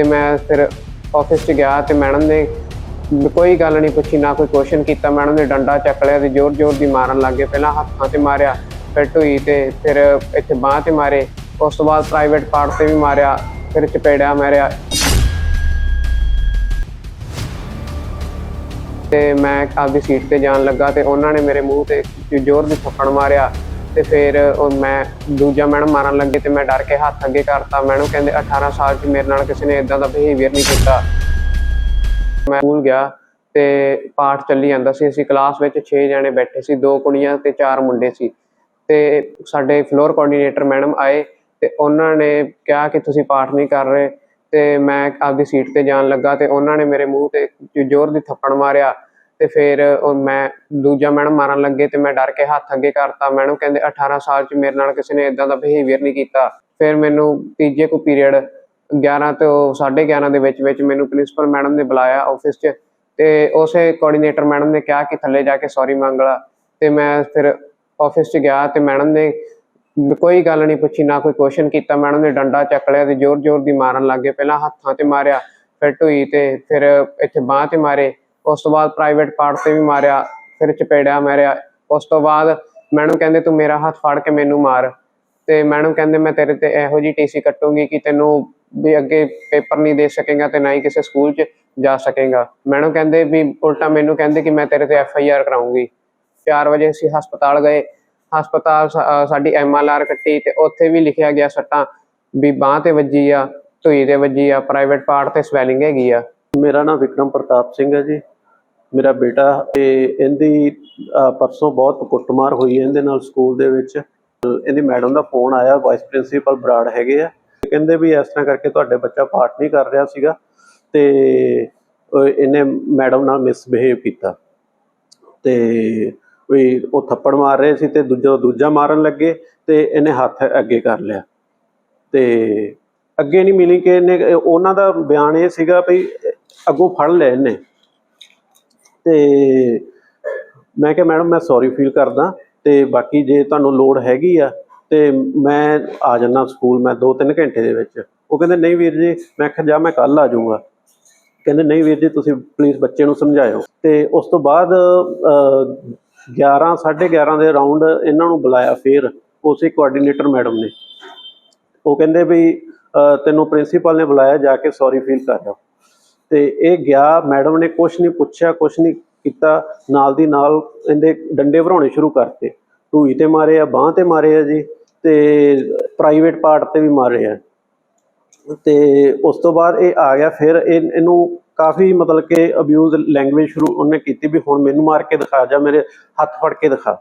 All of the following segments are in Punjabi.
ਤੇ ਮੈਂ ਫਿਰ ਆਫਿਸ 'ਚ ਗਿਆ ਤੇ ਮੈਡਮ ਨੇ ਕੋਈ ਗੱਲ ਨਹੀਂ ਪੁੱਛੀ, ਨਾ ਕੋਈ ਕੁਐਸਚਨ ਕੀਤਾ। ਮੈਡਮ ਨੇ ਡੰਡਾ ਚੱਕ ਲਿਆ ਤੇ ਜ਼ੋਰ ਜ਼ੋਰ ਦੀ ਮਾਰਨ ਲੱਗੇ ਪਹਿਲਾਂ ਹੱਥਾਂ ਤੇ ਮਾਰਿਆ, ਫਿਰ ਢੂਈ ਤੇ ਫਿਰ ਇੱਥੇ ਬਾਂਹ ਤੇ ਮਾਰੇ। ਉਸ ਤੋਂ ਬਾਅਦ ਪ੍ਰਾਈਵੇਟ ਪਾਰਟ ਤੇ ਵੀ ਮਾਰਿਆ, ਫਿਰ ਚਪੇੜਿਆ ਮਾਰਿਆ। ਤੇ ਮੈਂ ਆਪਦੀ ਸੀਟ ਤੇ ਜਾਣ ਲੱਗਾ ਤੇ ਉਹਨਾਂ ਨੇ ਮੇਰੇ ਮੂੰਹ ਤੇ ਜ਼ੋਰ ਦੀ ਥੱਪੜ ਮਾਰਿਆ। ਤੇ ਫਿਰ ਉਹ ਮੈਂ ਦੂਜਾ ਮੈਡਮ ਮਾਰਨ ਲੱਗੇ ਤੇ ਮੈਂ ਡਰ ਕੇ ਹੱਥ ਅੱਗੇ ਕਰਤਾ। ਮੈਡਮ ਕਹਿੰਦੇ 18 ਸਾਲ 'ਚ ਮੇਰੇ ਨਾਲ ਕਿਸੇ ਨੇ ਇਦਾਂ ਦਾ ਬਿਹੇਵੀਅਰ ਨਹੀਂ ਕੀਤਾ। ਮੈਂ ਸਕੂਲ ਗਿਆ ਤੇ ਪਾਠ ਚੱਲੀ ਜਾਂਦਾ ਸੀ। ਅਸੀਂ ਕਲਾਸ ਵਿੱਚ 6 ਜਣੇ ਬੈਠੇ ਸੀ, ਦੋ ਕੁੜੀਆਂ ਤੇ ਚਾਰ ਮੁੰਡੇ ਸੀ। ਤੇ ਸਾਡੇ ਫਲੋਰ ਕੋਆਰਡੀਨੇਟਰ ਮੈਡਮ ਆਏ ਤੇ ਉਹਨਾਂ ਨੇ ਕਿਹਾ ਕਿ ਤੁਸੀਂ ਪਾਠ ਨਹੀਂ ਕਰ ਰਹੇ। ਤੇ ਮੈਂ ਆਪਦੀ ਸੀਟ ਤੇ ਜਾਣ ਲੱਗਾ ਤੇ ਉਹਨਾਂ ਨੇ ਮੇਰੇ ਮੂੰਹ ਤੇ ਜ਼ੋਰ ਦੀ ਥੱਪੜ ਮਾਰਿਆ। ਤੇ ਫਿਰ ਉਹ ਮੈਂ ਦੂਜਾ ਮੈਡਮ ਮਾਰਨ ਲੱਗੇ ਤੇ ਮੈਂ ਡਰ ਕੇ ਹੱਥ ਅੱਗੇ ਕਰਤਾ। ਮੈਡਮ ਕਹਿੰਦੇ 18 ਸਾਲ 'ਚ ਮੇਰੇ ਨਾਲ ਕਿਸੇ ਨੇ ਇਦਾਂ ਦਾ ਬਿਹੇਵੀਅਰ ਨਹੀਂ ਕੀਤਾ। ਫਿਰ ਮੈਨੂੰ ਤੀਜੇ ਕੋ ਪੀਰੀਅਡ 11 ਤੋਂ 11:30 ਦੇ ਵਿੱਚ ਵਿੱਚ ਮੈਨੂੰ ਪ੍ਰਿੰਸੀਪਲ ਮੈਡਮ ਨੇ ਬੁਲਾਇਆ ਆਫਿਸ 'ਚ ਤੇ ਉਸੇ ਕੋਆਰਡੀਨੇਟਰ ਮੈਡਮ ਨੇ ਕਿਹਾ ਕਿ ਥੱਲੇ ਜਾ ਕੇ ਸੌਰੀ ਮੰਗ ਲਾ ਤੇ ਮੈਂ ਫਿਰ ਆਫਿਸ 'ਚ ਗਿਆ ਤੇ ਮੈਡਮ ਨੇ ਕੋਈ ਗੱਲ ਨਹੀਂ ਪੁੱਛੀ, ਨਾ ਕੋਈ ਕੁਐਸਚਨ ਕੀਤਾ। ਮੈਡਮ ਨੇ ਡੰਡਾ ਚੱਕ ਲਿਆ ਤੇ ਜ਼ੋਰ ਜ਼ੋਰ ਦੀ ਮਾਰਨ ਲੱਗੇ ਪਹਿਲਾਂ ਹੱਥਾਂ ਤੇ ਮਾਰਿਆ, ਫਿਰ ਢੋਈ ਤੇ ਫਿਰ ਇੱਥੇ ਬਾਂਹ ਤੇ ਮਾਰੇ। ਉਸ ਤੋਂ ਬਾਅਦ ਪ੍ਰਾਈਵੇਟ ਪਾਰਟ ਤੇ ਵੀ ਮਾਰਿਆ, ਫਿਰ ਚਪੇੜਿਆ ਮਾਰਿਆ। ਉਸ ਤੋਂ ਬਾਅਦ ਮੈਡਮ ਕਹਿੰਦੇ, ਤੂੰ ਮੇਰਾ ਹੱਥ ਫੜ ਕੇ ਮੈਨੂੰ ਮਾਰ। ਤੇ ਮੈਡਮ ਕਹਿੰਦੇ, ਮੈਂ ਤੇਰੇ ਤੇ ਇਹੋ ਜੀ ਟੀਸੀ ਕੱਟੂੰਗੀ ਕਿ ਤੈਨੂੰ ਵੀ ਅੱਗੇ ਪੇਪਰ ਨਹੀਂ ਦੇ ਸਕੇਗਾ ਤੇ ਨਾ ਹੀ ਕਿਸੇ ਸਕੂਲ 'ਚ ਜਾ ਸਕੇਗਾ। ਮੈਡਮ ਕਹਿੰਦੇ ਵੀ ਉਲਟਾ ਮੈਨੂੰ ਕਹਿੰਦੇ ਕਿ ਮੈਂ ਤੇਰੇ ਤੇ ਐਫ ਆਈ ਆਰ ਕਰਾਉਂਗੀ। 4 ਵਜੇ ਅਸੀਂ ਹਸਪਤਾਲ ਗਏ। ਹਸਪਤਾਲ ਸਾਡੀ ਐਮ ਐਲ ਆਰ ਕੱਟੀ ਤੇ ਉੱਥੇ ਵੀ ਲਿਖਿਆ ਗਿਆ ਸੱਟਾਂ ਵੀ ਬਾਂਹ ਤੇ ਵੱਜੀ ਆ, ਧੂਈ ਤੇ ਵੱਜੀ ਆ ਪ੍ਰਾਈਵੇਟ ਪਾਰਟ ਤੇ ਸਵੈਲਿੰਗ ਹੈਗੀ ਆ। ਮੇਰਾ ਨਾਮ ਵਿਕਰਮ ਪ੍ਰਤਾਪ ਸਿੰਘ ਹੈ ਜੀ। ਮੇਰਾ ਬੇਟਾ ਤੇ ਇਹਦੀ ਪਰਸੋਂ ਬਹੁਤ ਕੁੱਟਮਾਰ ਹੋਈ ਹੈ ਇਹਦੇ ਨਾਲ ਸਕੂਲ ਦੇ ਵਿੱਚ। ਇਹਦੀ ਮੈਡਮ ਦਾ ਫੋਨ ਆਇਆ ਵਾਈਸ ਪ੍ਰਿੰਸੀਪਲ ਬਰਾੜ ਹੈਗੇ ਆ। ਕਹਿੰਦੇ ਵੀ ਇਸ ਤਰ੍ਹਾਂ ਕਰਕੇ ਤੁਹਾਡੇ ਬੱਚਾ ਪਾਠ ਨਹੀਂ ਕਰ ਰਿਹਾ ਸੀਗਾ ਤੇ ਇਹਨੇ ਮੈਡਮ ਨਾਲ ਮਿਸਬਿਹੇਵ ਕੀਤਾ। ਤੇ ਵੀ ਉਹ ਥੱਪੜ ਮਾਰ ਰਹੇ ਸੀ ਤੇ ਦੂਜਾ ਦੂਜਾ ਮਾਰਨ ਲੱਗੇ ਤੇ ਇਹਨੇ ਹੱਥ ਅੱਗੇ ਕਰ ਲਿਆ। ਤੇ ਅੱਗੇ ਨਹੀਂ ਮਿਲੀ ਕਿ ਇਹਨੇ, ਉਹਨਾਂ ਦਾ ਬਿਆਨ ਇਹ ਸੀਗਾ ਵੀ ਅੱਗੋਂ ਫੜ ਲਿਆ ਇਹਨੇ। ਤੇ ਮੈਂ ਕਿਹਾ ਮੈਡਮ ਮੈਂ ਸੌਰੀ ਫੀਲ ਕਰਦਾ ਤੇ ਬਾਕੀ ਜੇ ਤੁਹਾਨੂੰ ਲੋੜ ਹੈਗੀ ਆ ਤੇ ਮੈਂ ਆ ਜਾਣਾ ਸਕੂਲ ਮੈਂ 2-3 ਘੰਟੇ ਦੇ ਵਿੱਚ। ਉਹ ਕਹਿੰਦੇ ਨਹੀਂ ਵੀਰ ਜੀ ਮੈਂ ਕਿਹਾ ਜਾ ਮੈਂ ਕੱਲ ਆ ਜਾਊਂਗਾ। ਕਹਿੰਦੇ ਨਹੀਂ ਵੀਰ ਜੀ ਤੁਸੀਂ ਪਲੀਜ਼ ਬੱਚੇ ਨੂੰ ਸਮਝਾਇਓ। ਤੇ ਉਸ ਤੋਂ ਬਾਅਦ ਅਹ, 11 11:30 ਦੇ ਅਰਾਊਂਡ ਇਹਨਾਂ ਨੂੰ ਬੁਲਾਇਆ ਫੇਰ ਉਸੇ ਕੋਆਰਡੀਨੇਟਰ ਮੈਡਮ ਨੇ। ਉਹ ਕਹਿੰਦੇ ਵੀ ਤੈਨੂੰ ਪ੍ਰਿੰਸੀਪਲ ਨੇ ਬੁਲਾਇਆ ਜਾ ਕੇ ਸੌਰੀ ਫੀਲ ਕਰ ਜਾ ਤੇ ਇਹ ਗਿਆ, ਮੈਡਮ ਨੇ ਕੁਝ ਨਹੀਂ ਪੁੱਛਿਆ ਕੁਝ ਨਹੀਂ ਕੀਤਾ, ਨਾਲ ਦੀ ਨਾਲ ਇਹਦੇ ਡੰਡੇ ਭਰਾਉਣੇ ਸ਼ੁਰੂ ਕਰਤੇ। ਢੂਈ ਤੇ ਮਾਰੇ ਆ, ਬਾਹ ਤੇ ਮਾਰੇ ਆ ਜੀ, ਤੇ ਪ੍ਰਾਈਵੇਟ ਪਾਰਟ ਤੇ ਵੀ ਮਾਰੇ ਆ। ਤੇ ਉਸ ਤੋਂ ਬਾਅਦ ਇਹ ਆ ਗਿਆ, ਫਿਰ ਇਹਨੂੰ ਕਾਫੀ ਮਤਲਬ ਕਿ ਅਬਿਊਜ਼ ਲੈਂਗੁਏਜ ਸ਼ੁਰੂ ਉਹਨੇ ਕੀਤੀ ਵੀ ਹੁਣ ਮੈਨੂੰ ਮਾਰ ਕੇ ਦਿਖਾ, ਜਾ ਮੇਰੇ ਹੱਥ ਫੜ ਕੇ ਦਿਖਾ।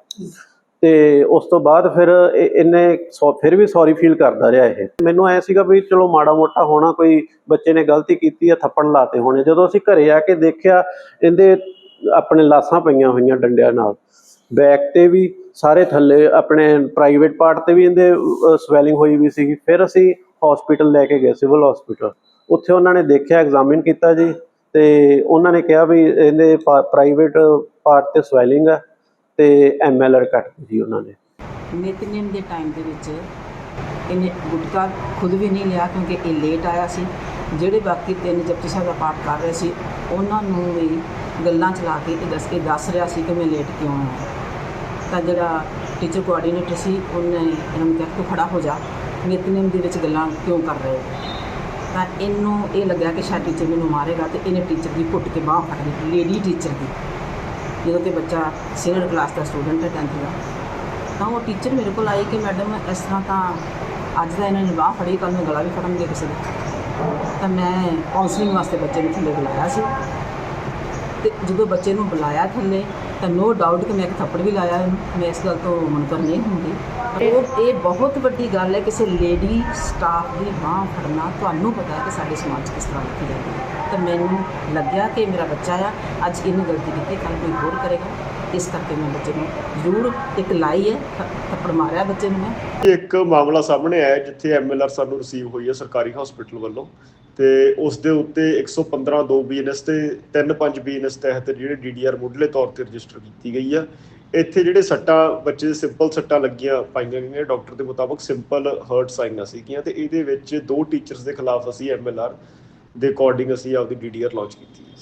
ਤੇ ਉਸ ਤੋਂ ਬਾਅਦ ਫਿਰ ਇਹ- ਇਹਨੇ ਸੌ- ਫਿਰ ਵੀ ਸੌਰੀ ਫੀਲ ਕਰਦਾ ਰਿਹਾ ਇਹ। ਮੈਨੂੰ ਐ ਸੀਗਾ ਵੀ ਚਲੋ ਮਾੜਾ ਮੋਟਾ ਹੋਣਾ, ਕੋਈ ਬੱਚੇ ਨੇ ਗਲਤੀ ਕੀਤੀ ਆ, ਥੱਪੜ ਲਾਤੇ ਹੋਣੇ। ਜਦੋਂ ਅਸੀਂ ਘਰੇ ਆ ਕੇ ਦੇਖਿਆ, ਇਹਦੇ ਆਪਣੇ ਲਾਸਾਂ ਪਈਆਂ ਹੋਈਆਂ ਡੰਡਿਆਂ ਨਾਲ। ਬੈਕ ਤੇ ਵੀ, ਸਾਰੇ ਥੱਲੇ ਆਪਣੇ ਪ੍ਰਾਈਵੇਟ ਪਾਰਟ ਤੇ ਵੀ ਇਹਦੇ ਸਵੈਲਿੰਗ ਹੋਈ ਵੀ ਸੀ ਫਿਰ ਅਸੀਂ ਹਸਪੀਟਲ ਲੈ ਕੇ ਗਏ ਸਿਵਲ ਹਸਪੀਟਲ ਉੱਥੇ ਉਹਨਾਂ ਨੇ ਦੇਖਿਆ ਐਗਜ਼ਾਮਿਨ ਕੀਤਾ ਜੀ। ਤੇ ਉਹਨਾਂ ਨੇ ਕਿਹਾ ਵੀ ਇਹਦੇ ਪ੍ਰਾਈਵੇਟ ਪਾਰਟ ਤੇ ਸਵੈਲਿੰਗ ਆ। ਤੇ ਐਮਐਲਆਰ ਕੱਟ ਦਿੱਤੀ ਉਹਨਾਂ ਨੇ। ਨਿਤਨੇਮ ਦੇ ਟਾਈਮ ਦੇ ਵਿੱਚ ਇਹਨੇ ਗੁਟਕਾ ਖੁਦ ਵੀ ਨਹੀਂ ਲਿਆ ਕਿਉਂਕਿ ਇਹ ਲੇਟ ਆਇਆ ਸੀ। ਜਿਹੜੇ ਬਾਕੀ ਤਿੰਨ ਜਪਜੀ ਸਾਹਿਬ ਦਾ ਪਾਠ ਕਰ ਰਹੇ ਸੀ, ਉਹਨਾਂ ਨੂੰ ਵੀ ਗੱਲਾਂ ਚਲਾ ਕੇ ਇਹ ਦੱਸ ਕੇ ਦੱਸ ਰਿਹਾ ਸੀ ਕਿ ਮੈਂ ਲੇਟ ਕਿਉਂ ਆਇਆ। ਤਾਂ ਜਿਹੜਾ ਟੀਚਰ ਕੋਆਰਡੀਨੇਟਰ ਸੀ, ਉਹਨੇ ਇਹਨਾਂ ਨੂੰ ਕਿਹਾ, ਤੂੰ ਖੜਾ ਹੋ ਜਾ। ਨਿਤਨੇਮ ਦੇ ਵਿੱਚ ਗੱਲਾਂ ਕਿਉਂ ਕਰ ਰਹੇ ਹੋ? ਤਾਂ ਇਹਨੂੰ ਇਹ ਲੱਗਿਆ ਕਿ ਸ਼ਾਇਦ ਟੀਚਰ ਮੈਨੂੰ ਮਾਰੇਗਾ ਤੇ ਇਹਨੇ ਟੀਚਰ ਦੀ ਘੁੱਟ ਕੇ ਬਾਂਹ ਫੜ ਲਈ ਲੇਡੀ ਟੀਚਰ ਦੀ। ਜਦੋਂ ਕਿ ਬੱਚਾ ਸੀਨੀਅਰ ਕਲਾਸ ਦਾ ਸਟੂਡੈਂਟ ਹੈ 10th ਦਾ। ਤਾਂ ਉਹ ਟੀਚਰ ਮੇਰੇ ਕੋਲ ਆਈ ਕਿ ਮੈਡਮ ਇਸ ਤਰ੍ਹਾਂ ਤਾਂ ਅੱਜ ਦਾ ਇਹਨਾਂ ਨੇ ਬਾਂਹ ਫੜੀ ਕੱਲ ਨੂੰ ਗਲਾ ਵੀ ਫੜਨਗੇ ਕਿਸੇ ਦਾ। ਤਾਂ ਮੈਂ ਕਾਉਂਸਲਿੰਗ ਵਾਸਤੇ ਬੱਚੇ ਨੂੰ ਥੱਲੇ ਬੁਲਾਇਆ ਸੀ। ਤੇ ਜਦੋਂ ਬੱਚੇ ਨੂੰ ਬੁਲਾਇਆ ਥੱਲੇ, ਤਾਂ ਨੋ ਡਾਊਟ ਕਿ ਮੈਂ ਇੱਕ ਥੱਪੜ ਵੀ ਲਾਇਆ। ਮੈਂ ਇਸ ਗੱਲ ਤੋਂ ਮੁਨਕਰ ਨਹੀਂ ਹੁੰਦੀ। ਪਰ ਉਹ ਇਹ ਬਹੁਤ ਵੱਡੀ ਗੱਲ ਹੈ, ਕਿਸੇ ਲੇਡੀ ਸਟਾਫ ਦੀ ਬਾਂਹ ਫੜਨਾ, ਤੁਹਾਨੂੰ ਪਤਾ ਹੈ ਕਿ ਸਾਡੇ ਸਮਾਜ 'ਚ ਕਿਸ ਤਰ੍ਹਾਂ ਰੱਖੀ ਜਾਂਦੀ ਹੈ। ਤਾਂ ਮੈਨੂੰ ਲੱਗਿਆ ਕਿ ਮੇਰਾ ਬੱਚਾ ਆ। ਅੱਜ ਇਹਨੇ ਗਲਤੀ ਕੀਤੀ ਕੱਲ ਕੋਈ ਹੋਰ ਕਰੇਗਾ। ਇਸ ਕਰਕੇ ਮੈਂ ਬੱਚੇ ਨੂੰ ਜ਼ਰੂਰ ਇੱਕ ਲਾਈ ਹੈ ਥੱਪੜ ਮਾਰਿਆ ਬੱਚੇ ਨੂੰ ਮੈਂ। ਇੱਕ ਮਾਮਲਾ ਸਾਹਮਣੇ ਆਇਆ ਜਿੱਥੇ ਐਮਐਲਆਰ ਸਾਨੂੰ ਰਿਸੀਵ ਹੋਈ ਹੈ ਸਰਕਾਰੀ ਹਸਪੀਟਲ ਵੱਲੋਂ। ਤੇ ਉਸ ਦੇ ਉੱਤੇ 115 2 ਬੀਐਨਐਸ ਤੇ 35 ਬੀਐਨਐਸ ਤਹਿਤ ਜਿਹੜੇ ਡੀਡੀਆਰ ਮੁੱਢਲੇ ਤੌਰ ਤੇ ਰਜਿਸਟਰ ਕੀਤੀ ਗਈ ਆ। ਇੱਥੇ ਜਿਹੜੇ ਸੱਟਾਂ, ਬੱਚੇ ਦੇ ਸਿੰਪਲ ਸੱਟਾਂ ਲੱਗੀਆਂ ਪਾਈਆਂ ਗਈਆਂ। ਡਾਕਟਰ ਦੇ ਮੁਤਾਬਕ ਸਿੰਪਲ ਹਰਟ ਸਾਈਨਾਂ ਸੀਗੀਆਂ ਤੇ ਇਹਦੇ ਵਿੱਚ ਦੋ ਟੀਚਰਸ ਦੇ ਖਿਲਾਫ ਅਸੀਂ ਐਮਐਲਆਰ ਦੇ ਅਕੋਰਡਿੰਗ ਅਸੀਂ ਆਪਦੀ ਡੀਡੀਆਰ ਲਾਂਚ ਕੀਤੀ ਹੈ।